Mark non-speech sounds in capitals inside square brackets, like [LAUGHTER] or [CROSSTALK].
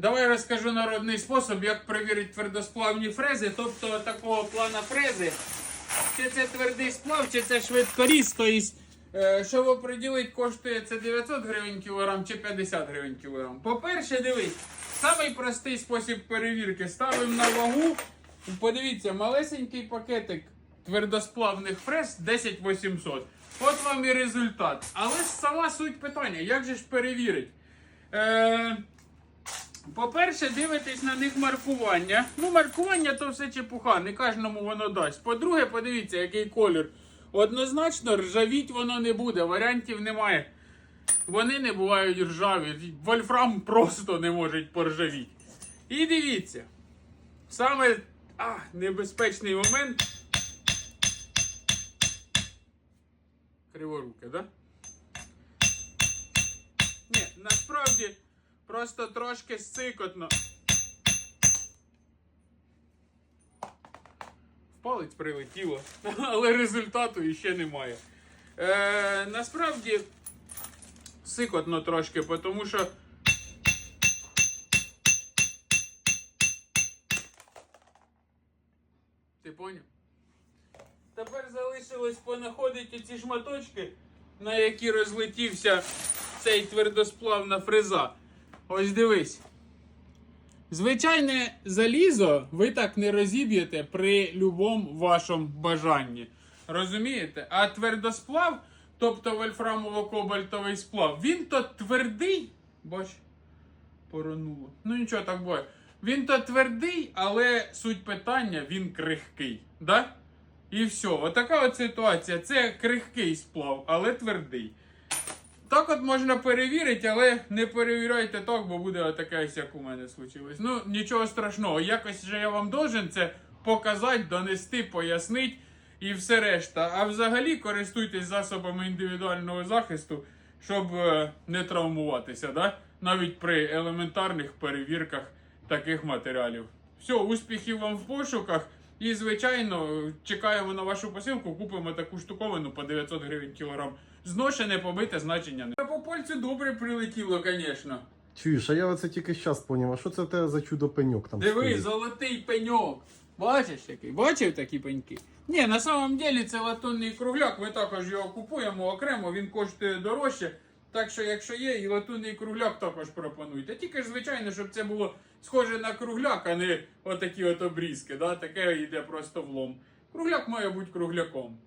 Давай розкажу народний спосіб, як перевірити твердосплавні фрези, тобто такого плана фрези. Чи це твердий сплав, чи це швидкоріз. Тобто, е, щоб оприділити, коштує це 900 гривень кілограм чи 50 гривень кілограм. По-перше, дивись, самий простий спосіб перевірки. Ставимо на вагу. Подивіться, малесенький пакетик твердосплавних фрез 10800. От вам і результат. Але сама суть питання, як же ж перевірити? Е, по-перше, дивитесь на них маркування. Ну, маркування то все чепуха, не кожному воно дасть. По-друге, подивіться, який колір. Однозначно, ржавіть воно не буде, варіантів немає. Вони не бувають ржаві. Вольфрам просто не можуть поржавіти. І дивіться. Саме а, небезпечний момент. Криворуке, да? Ні, насправді просто трошки сикотно. В палець прилетіло, [LAUGHS] але результату іще немає. Е, насправді сикотно трошки, тому що. Ти поняв? Тепер залишилось понаходити ці шматочки, на які розлетівся цей твердосплавна фреза. Ось дивись. Звичайне залізо ви так не розіб'єте при любому вашому бажанні. Розумієте? А твердосплав, тобто вольфрамово-кобальтовий сплав, він то твердий. Бач, поронуло. Ну нічого так буває. Він то твердий, але суть питання він крихкий. Да? І все. Отака от ситуація. Це крихкий сплав, але твердий. Так от можна перевірити, але не перевіряйте так, бо буде отаке, як у мене случилось. Ну, нічого страшного. Якось же я вам должен це показати, донести, пояснити і все решта. А взагалі користуйтесь засобами індивідуального захисту, щоб е, не травмуватися, да? навіть при елементарних перевірках таких матеріалів. Все, успіхів вам в пошуках. І, звичайно, чекаємо на вашу посилку, купимо таку штуковину по 900 гривень кілограм. Зношене, побите, значення не. По пальцю добре прилетіло, звісно. Чуєш, а я оце тільки зараз поняв, а що це в тебе за чудо пеньок там? Диви, стоїть? золотий пеньок. Бачиш який? Бачив такі пеньки? Ні, на самом деле це латунний кругляк. Ми також його купуємо окремо, він коштує дорожче. Так що, якщо є, і латунний кругляк також пропонуйте. Тільки ж, звичайно, щоб це було схоже на кругляк, а не отакі от обрізки. Да? Таке йде просто влом. Кругляк має бути кругляком.